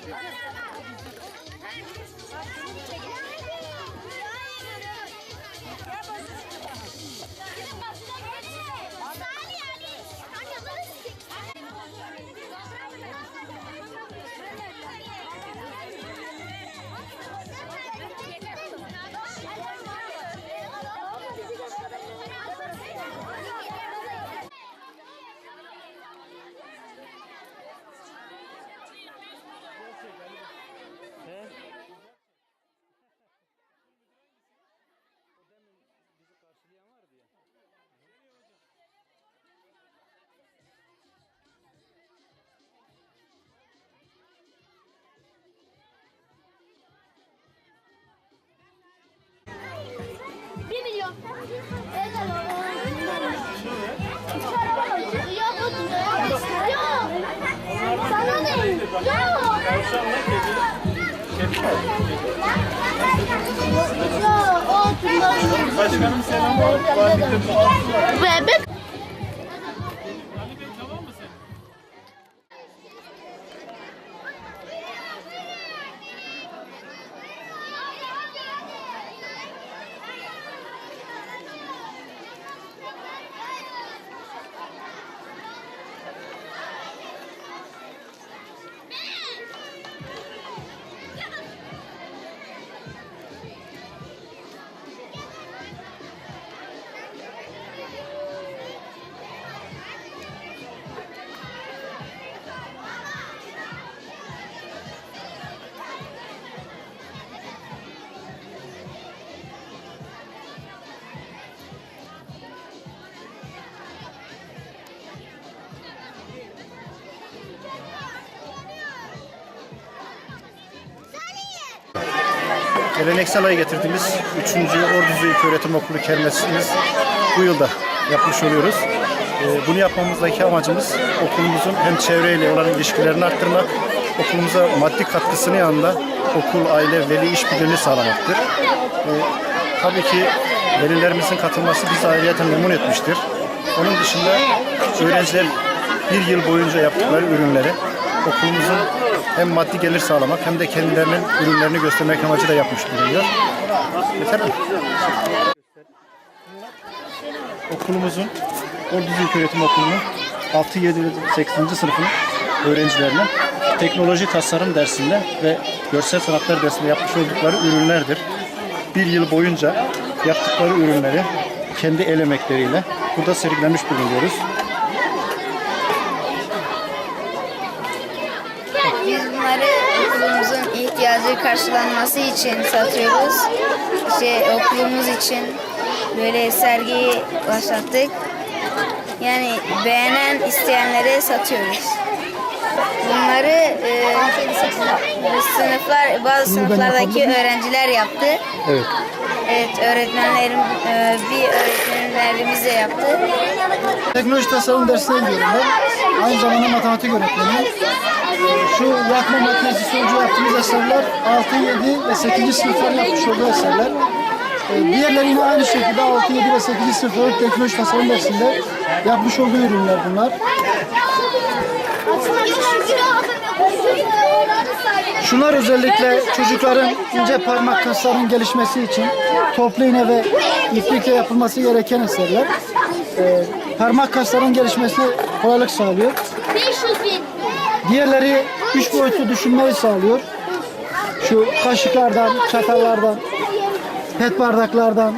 Bir milyon. Yok. Yok. Başkanım selamı. Bebek. Geleneksel ayı getirdiğimiz 3. Orduzu İlköğretim Okulu kermesimiz bu yılda yapmış oluyoruz. Ee, Bunu yapmamızdaki amacımız okulumuzun hem çevreyle olan ilişkilerini arttırmak, okulumuza maddi katkısının yanında okul, aile, veli işbirliğini sağlamaktır. Ee, Tabii ki velilerimizin katılması bizi ayrıyeten memnun etmiştir. Onun dışında öğrenciler bir yıl boyunca yaptıkları ürünleri okulumuzun hem maddi gelir sağlamak hem de kendilerinin ürünlerini göstermek amacıyla yapmış bulunuyor. Yeter mi? Okulumuzun Orduzu İlköğretim Okulu'nun 6, 7 ve 8. sınıfın öğrencilerine teknoloji tasarım dersinde ve görsel sanatlar dersinde yapmış oldukları ürünlerdir. Bir yıl boyunca yaptıkları ürünleri kendi el emekleriyle burada sergilemiş bulunuyoruz. Bunları okulumuzun ihtiyacı karşılanması için satıyoruz. İşte okulumuz için böyle sergiyi başlattık. Yani beğenen isteyenlere satıyoruz. Bunları e, sınıflar, bazı sınıflardaki öğrenciler yaptı. Evet. Evet, öğretmenlerim, e, bir öğretmenlerimiz de yaptı. Teknoloji tasarım dersine gidiyorum ben. Aynı zamanda matematik öğretmeniyim. Şu yakma makinesi sonucu yaptığımız eserler 6, 7 ve 8. sınıflar yapmış olduğu eserler. Ee, Diğerleri yine aynı şekilde 6, 7 ve 8. sınıfların teknoloji tasarım dersinde yapmış olduğu ürünler bunlar. Şunlar özellikle çocukların ince parmak kaslarının gelişmesi için toplu iğne ve iplikle yapılması gereken eserler. Ee, parmak kaslarının gelişmesine kolaylık sağlıyor. 500 bin. Diğerleri üç boyutlu düşünmeyi sağlıyor. Şu kaşıklardan, çatallardan, pet bardaklardan.